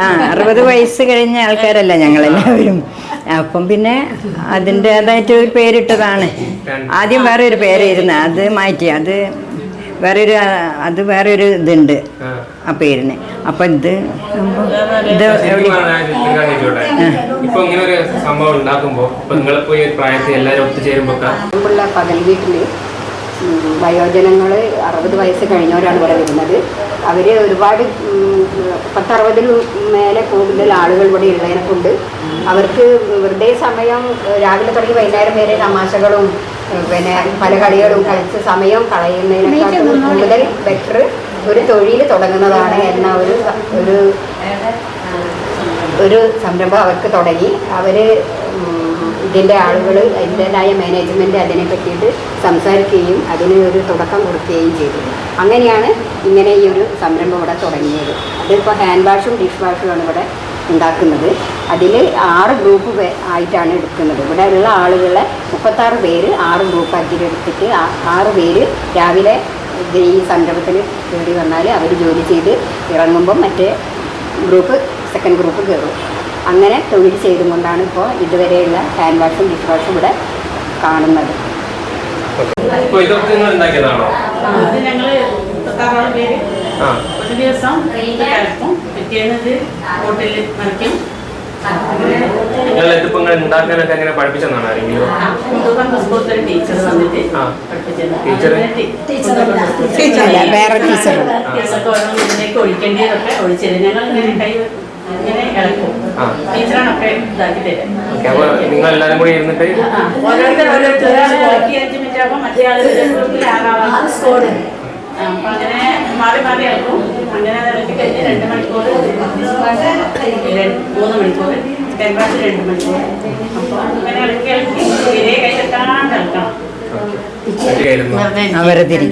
ആ അറുപത് വയസ്സ് കഴിഞ്ഞ ആൾക്കാരല്ല ഞങ്ങളെല്ലാവരും. അപ്പം പിന്നെ അതിന്റെതായിട്ട് ഒരു പേരിട്ടതാണ്. ആദ്യം വേറെ ഒരു പേരായിരുന്നു അത് മാറ്റി അത് വേറെ ഒരു അത് വേറെ ഒരു ഇതുണ്ട് ആ. പേരിന്. അപ്പൊ ഇത് ഇത്? ഇപ്പൊ ഇങ്ങനെ ഒരു സംഭവം ഉണ്ടാക്കുമ്പോ ഇപ്പൊ നിങ്ങളിപ്പോ ഈ ഒരു പ്രായത്തിൽ എല്ലാവരും ഒത്തുചേരുമ്പോ പകൽ വീട്ടിൽ വയോജനങ്ങൾ അറുപത് വയസ്സ് കഴിഞ്ഞവരാണ് ഇവിടെ വരുന്നത്. അവർ ഒരുപാട് പത്തറുപതിൽ മേലെ കൂടുതൽ ആളുകൾ ഇവിടെ ഉള്ളതിനെ കൊണ്ട് അവർക്ക് വെറുതെ സമയം രാവിലെ തുടങ്ങി വൈകുന്നേരം വരെ തമാശകളും പിന്നെ പല കളികളും കളിച്ച് സമയം കളയുന്നതിനേക്കാൾ കൂടുതൽ ബെറ്റർ ഒരു തൊഴിൽ തുടങ്ങുന്നതാണ് എന്ന ഒരു ഒരു ഒരു സംരംഭം അവർക്ക് തുടങ്ങി. അവർ ഇതിന്റെ ആളുകൾ അതിന്റെതായ മാനേജ്മെന്റ് അതിനെ പറ്റിയിട്ട് സംസാരിക്കുകയും അതിന് ഒരു തുടക്കം കൊടുക്കുകയും ചെയ്തു. അങ്ങനെയാണ് ഇങ്ങനെ ഈ ഒരു സംരംഭം ഇവിടെ തുടങ്ങിയത്. അതിപ്പോൾ ഹാൻഡ് വാഷും ഡിഷ് വാഷുമാണ് ഇവിടെ ഉണ്ടാക്കുന്നത്. അതിൽ ആറ് ഗ്രൂപ്പ് ആയിട്ടാണ് എടുക്കുന്നത്. ഇവിടെ ഉള്ള ആളുകളെ മുപ്പത്താറ് പേര് ആറ് ഗ്രൂപ്പാക്കി എടുത്തിട്ട് ആറ് പേര് രാവിലെ ഈ സംരംഭത്തിന് കയറി വന്നാൽ അവർ ജോലി ചെയ്ത് ഇറങ്ങുമ്പം മറ്റേ ഗ്രൂപ്പ് സെക്കൻഡ് ഗ്രൂപ്പ് കയറും അങ്ങനെ തൊഴിൽ ചെയ്തും കൊണ്ടാണ് ഇപ്പോൾ ഇതുവരെയുള്ള ഹാൻഡ് വാഷും ഡിഷ് വാഷും ഇവിടെ കാണുന്നത്. ഒരു ദിവസം കലക്കും ബോട്ടിൽ നിറയ്ക്കും നിങ്ങൾ നിങ്ങൾ ഉണ്ടാക്കാനൊക്കെ എങ്ങനെ പഠിപ്പിച്ചെന്നാണ് ആരെങ്കിലും? മുതുകമ്പ സ്കൂളിൽ ടീച്ചർ ടീച്ചർ? വേറെ ഒഴിക്കേണ്ടതൊക്കെ ഒഴിച്ചത് ഞങ്ങൾ അപ്പൊ നിങ്ങൾ എല്ലാരും കൂടി ഇരുന്നിട്ട് അങ്ങനെ മാറി മാറി ഇളക്കും അങ്ങനെ ഇളക്കി കഴിഞ്ഞ് രണ്ട് മണിക്കൂർ രണ്ട്- മൂന്ന് മണിക്കൂർ ടെൻപാസ് രണ്ട് മണിക്കൂർ. അപ്പോൾ അങ്ങനെ ഇളക്കി ഇളക്കി ഇതേ കൈ ഇളക്കണം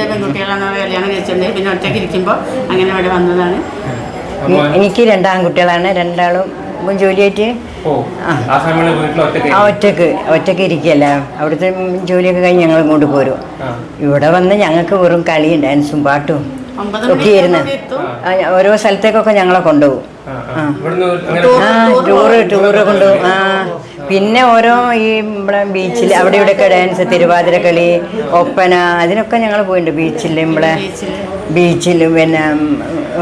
പെൺകുട്ടികളാണ് കല്യാണം കഴിച്ചിട്ടുണ്ട് പിന്നെ ഒറ്റയ്ക്ക് ഇരിക്കുമ്പോൾ അങ്ങനെ അവിടെ വന്നതാണ്. അപ്പൊ രണ്ടാം കുട്ടികളാണ്. രണ്ടാളും ഇപ്പം ജോലിയായിട്ട് ആ. ഒറ്റയ്ക്ക് ഒറ്റയ്ക്ക് ഇരിക്കല്ല. അവിടുത്തെ ജോലിയൊക്കെ കഴിഞ്ഞ് ഞങ്ങൾ ഇങ്ങോട്ട് പോരും. ഇവിടെ വന്ന് ഞങ്ങൾക്ക് വെറും കളിയും ഡാൻസും പാട്ടും ഒക്കെ ഇരുന്ന് ഓരോ സ്ഥലത്തേക്കൊക്കെ ഞങ്ങളെ കൊണ്ടുപോകും. ആ ടൂറ് ടൂറ് കൊണ്ടുപോകും. ആ. പിന്നെ ഓരോ ഈ ഇവിടെ ബീച്ചിൽ അവിടെ ഇവിടെയൊക്കെ ഡാൻസ് തിരുവാതിരക്കളി ഒപ്പന അതിനൊക്കെ ഞങ്ങൾ പോയിട്ടുണ്ട് ബീച്ചിൽ ഇവിടെ ബീച്ചിൽ പിന്നെ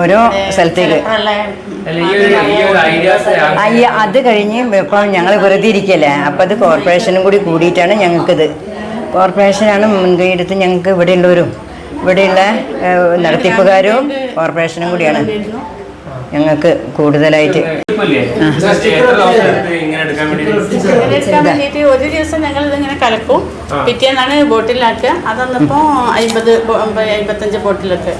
ഓരോ സ്ഥലത്തേക്ക്. അയ്യ അത് കഴിഞ്ഞ് ഇപ്പം ഞങ്ങൾ വെറുതെ ഇരിക്കല്ലേ? അപ്പം അത് കോർപ്പറേഷനും കൂടി കൂടിയിട്ടാണ് ഞങ്ങൾക്കിത്. കോർപ്പറേഷനാണ് മുൻകൈ എടുത്ത് ഞങ്ങൾക്ക് ഇവിടെയുള്ളവരും ഇവിടെയുള്ള നടത്തിപ്പുകാരും കോർപ്പറേഷനും കൂടിയാണ്. ഞങ്ങൾക്ക് കൂടുതലായിട്ട് ഒരു ദിവസം ഞങ്ങൾ ഇതിങ്ങനെ കലക്കും പിറ്റേന്നാണ് ബോട്ടിലാക്കുക. അതന്നപ്പോ അമ്പത് അമ്പത്തഞ്ച് ബോട്ടിലൊക്കെ.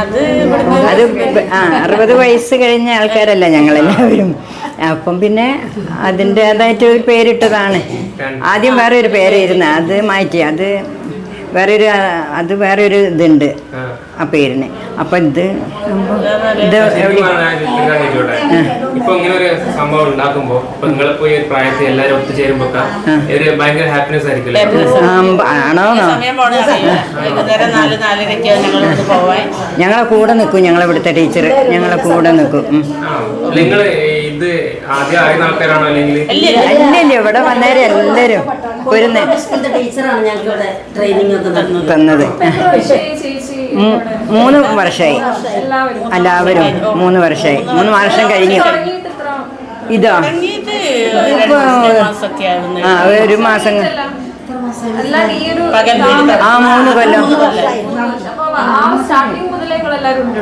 അത് അത് അറുപത് വയസ്സ് കഴിഞ്ഞ ആൾക്കാരല്ല ഞങ്ങളെല്ലാവരും. അപ്പം പിന്നെ അതിന്റെതായിട്ട് ഒരു പേരിട്ടതാണ് ആദ്യം വേറെ ഒരു പേരായിരുന്നു. അത് മാറ്റി. അത് വേറെ ഒരു അത് വേറെ ഒരു ഇതുണ്ട് ആ. ആ പേരിന്. അപ്പം ഇത് ഇത്? ഇപ്പൊ ഇങ്ങനെ ഒരു സംഭവം ഉണ്ടാക്കുമ്പോ നിങ്ങളിപ്പോ ഈ പ്രായത്തിൽ എല്ലാരും ഒത്തുചേരുമ്പോ ഒരു ഭയങ്കര ഹാപ്പിനെസ് ഞങ്ങളെ കൂടെ നിൽക്കും ഞങ്ങളെ ഇവിടുത്തെ ടീച്ചർ ഞങ്ങളെ കൂടെ നിൽക്കും. ഇത് ആദ്യം അറിയുന്ന ആൾക്കാരാണോ അല്ലെങ്കിൽ? ഇല്ല ഇവിടെ വന്നേരം എല്ലാരും ഒരു നേ- ടീച്ചറാണ് ഞങ്ങൾക്ക് ഇവിടെ ട്രെയിനിങ് ഒക്കെ തന്നത്. തന്നത്. മൂന്ന് വർഷമായി. എല്ലാവരും എല്ലാവരും മൂന്ന് വർഷമായി. മൂന്ന് വർഷം കഴിഞ്ഞു. ഇതാ. മാസമൊക്കെ ആ ഒരു മാസം ക- ഈ ഒരു ആ മൂന്ന് കൊല്ലം.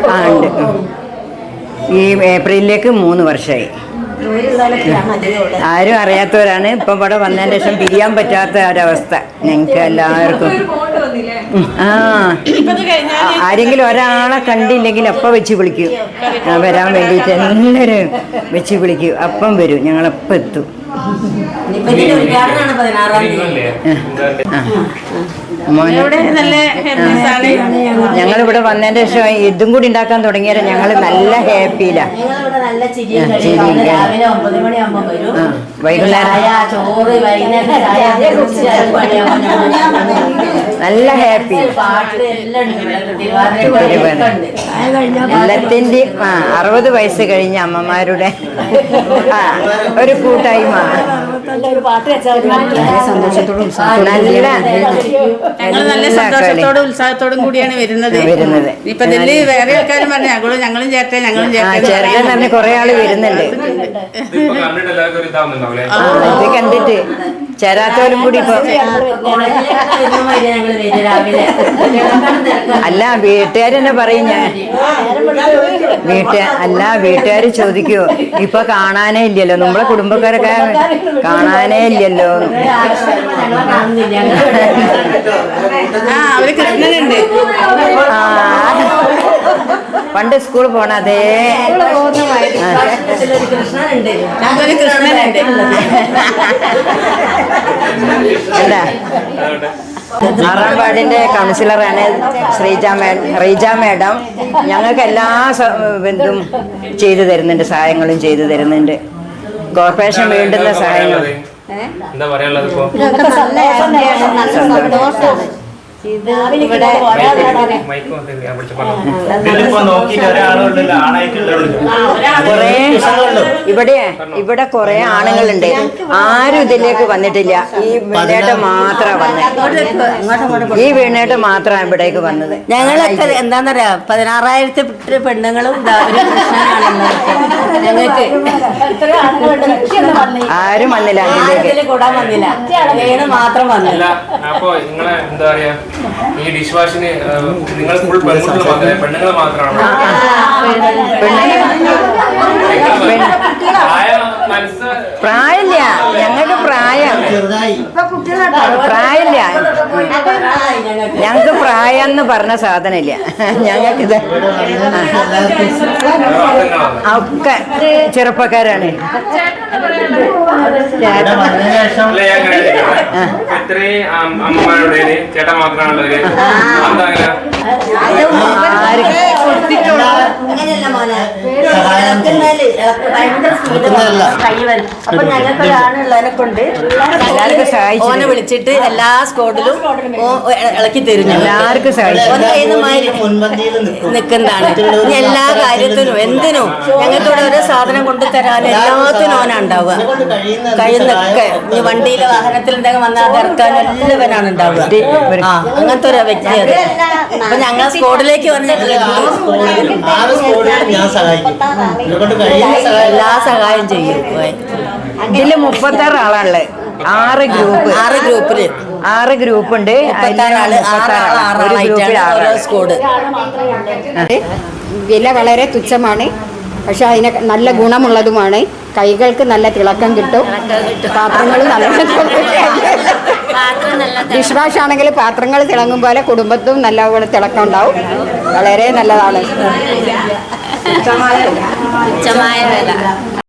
ആ ഉണ്ട്. ഈ ഏപ്രിലിലേക്ക് മൂന്ന് വർഷമായി ആരും അറിയാത്തവരാണ്. ഇപ്പം ഇവിടെ വന്നതിന് ശേഷം പിരിയാൻ പറ്റാത്ത ഒരവസ്ഥ. ഞങ്ങൾക്ക് എല്ലാവർക്കും. ആ. ആരെങ്കിലും ഒരാളെ കണ്ടില്ലെങ്കിൽ അപ്പം വെച്ച് വിളിക്കും. വരാൻ വേണ്ടിയിട്ട് എല്ലാവരും വെച്ച് വിളിക്കും. അപ്പം വരും. ഞങ്ങളപ്പം എത്തും. ഞങ്ങൾ ഇവിടെ വന്നതിന്റെ ശേഷം ഇതും കൂടി ഉണ്ടാക്കാൻ തുടങ്ങിയാൽ ഞങ്ങൾ നല്ല ഹാപ്പിയിലാണ് വൈകുന്നേരം. നല്ല ഹാപ്പി. പാട്ട് എല്ലാം ഉണ്ട് ഇവിടെ തിരുവാതിര ഉണ്ട് എല്ലാത്തിന്റെയും ആ അറുപത് വയസ്സ് കഴിഞ്ഞ അമ്മമാരുടെ ആ ഒരു കൂട്ടായ്മ. സന്തോഷത്തോടും നല്ല ഞങ്ങൾ നല്ല സന്തോഷത്തോടും ഉത്സാഹത്തോടും കൂടിയാണ് വരുന്നത്. ഇപ്പൊ ഇതിൽ വേറെ ആൾക്കാരും പറഞ്ഞു ഞങ്ങളും ഞങ്ങളും ചേർത്തേ ഞങ്ങളും ചേർത്തേ കൊറേ ആൾ വരുന്നുണ്ട്. ഇത് കണ്ടിട്ട് ചേരാത്തവരും കൂടി ഇപ്പൊ രാവിലെ. അല്ല വീട്ടുകാർ തന്നെ പറയും ഞാൻ. വീട്ടുകാർ അല്ല വീട്ടുകാർ ചോദിക്കുവോ ഇപ്പൊ കാണാനേ ഇല്ലല്ലോ. നമ്മളെ കുടുംബക്കാരൊക്കെ കാണാനേ ഇല്ലല്ലോ. ആ അവർ കൃഷ്ണനുണ്ട്. ആ പണ്ട് സ്കൂളിൽ പോണ അതേ. കൃഷ്ണനുണ്ട്. എന്താ? ആറാം വാർഡിന്റെ കൗൺസിലറാണ് ശ്രീജ മാഡം റീജ മാഡം. ഞങ്ങൾക്ക് എല്ലാ ഇതും ചെയ്തു തരുന്നുണ്ട് സഹായങ്ങളും ചെയ്തു തരുന്നുണ്ട്. കോർപ്പറേഷൻ വേണ്ടുന്ന സഹായങ്ങളും എന്താ പറയാനുള്ളത് കുറേ ഇവിടെ ഇവിടെ കൊറേ ആണുങ്ങളുണ്ട്. ആരും ഇതിലേക്ക് വന്നിട്ടില്ല. ഈ വീണേട്ട് മാത്രമാണ് വന്നത് ഈ വീണേട്ട് മാത്രമാണ് ഇവിടേക്ക് വന്നത്. ഞങ്ങളൊക്കെ എന്താന്നറിയാ? പതിനാറായിരത്തി പെണ്ണുങ്ങളും ഞങ്ങൾക്ക് ആരും വന്നില്ല കൂടാൻ വന്നില്ല. വേണു മാത്രം വന്നില്ല അപ്പൊ നിങ്ങളെ എന്താ പറയാ? ഈ ഡിഷ് വാഷിന് നിങ്ങൾ ഫുൾ പെൺകുട്ടികൾ മാത്രമേ പെണ്ണുങ്ങൾ മാത്രമാണ്? മനസ്സ് പ്രായമില്ല ഞങ്ങൾക്ക് പ്രായം ചെറുതായി പ്രായമില്ല. ഞങ്ങൾക്ക് പ്രായം എന്ന് പറഞ്ഞ സാധനമില്ല. ഞങ്ങൾക്കിത് ഒക്കെ ചെറുപ്പക്കാരാണ്. ചേട്ടൻ ആരും ഭയങ്കര. അപ്പൊ ഞങ്ങൾക്ക് കൊണ്ട് ഓനെ വിളിച്ചിട്ട് എല്ലാ സ്കോഡിലും ഇളക്കി തരും എല്ലാവർക്കും നിൽക്കുന്നതാണ്. എല്ലാ കാര്യത്തിനും എന്തിനും ഞങ്ങൾക്ക് ഇവിടെ ഓരോ സാധനം കൊണ്ടു തരാൻ എല്ലാത്തിനും ഓനാ ഉണ്ടാവുക. കഴിയുന്നൊക്കെ ഈ വണ്ടിയിൽ വാഹനത്തിൽ എന്തെങ്കിലും വന്നാൽ അത് ഇറക്കാൻ എല്ലാവനാണ് ഉണ്ടാവുക. ആ അങ്ങനത്തെ ഒരു വ്യക്തി അത്. അപ്പൊ ഞങ്ങൾ സ്കോഡിലേക്ക് വന്നിട്ടില്ല എല്ലാ സഹായം ചെയ്യും. ഇതിൽ മുപ്പത്താറ് ആളാണല്ലേ ആറ് ഗ്രൂപ്പ്. ആറ് ഗ്രൂപ്പിൽ. ആറ് ഗ്രൂപ്പ് ഉണ്ട് ഒരു ഗ്രൂപ്പിൽ ആറ് വില വളരെ തുച്ഛമാണ്. പക്ഷെ അതിന് നല്ല ഗുണമുള്ളതുമാണ്. കൈകൾക്ക് നല്ല തിളക്കം കിട്ടും. പാത്രങ്ങൾ നല്ല ഡിഷ് വാഷ് ആണെങ്കിൽ പാത്രങ്ങൾ തിളങ്ങും പോലെ കുടുംബത്തും നല്ലപോലെ തിളക്കം ഉണ്ടാവും. വളരെ നല്ലതാണ്. തുച്ഛമായ വില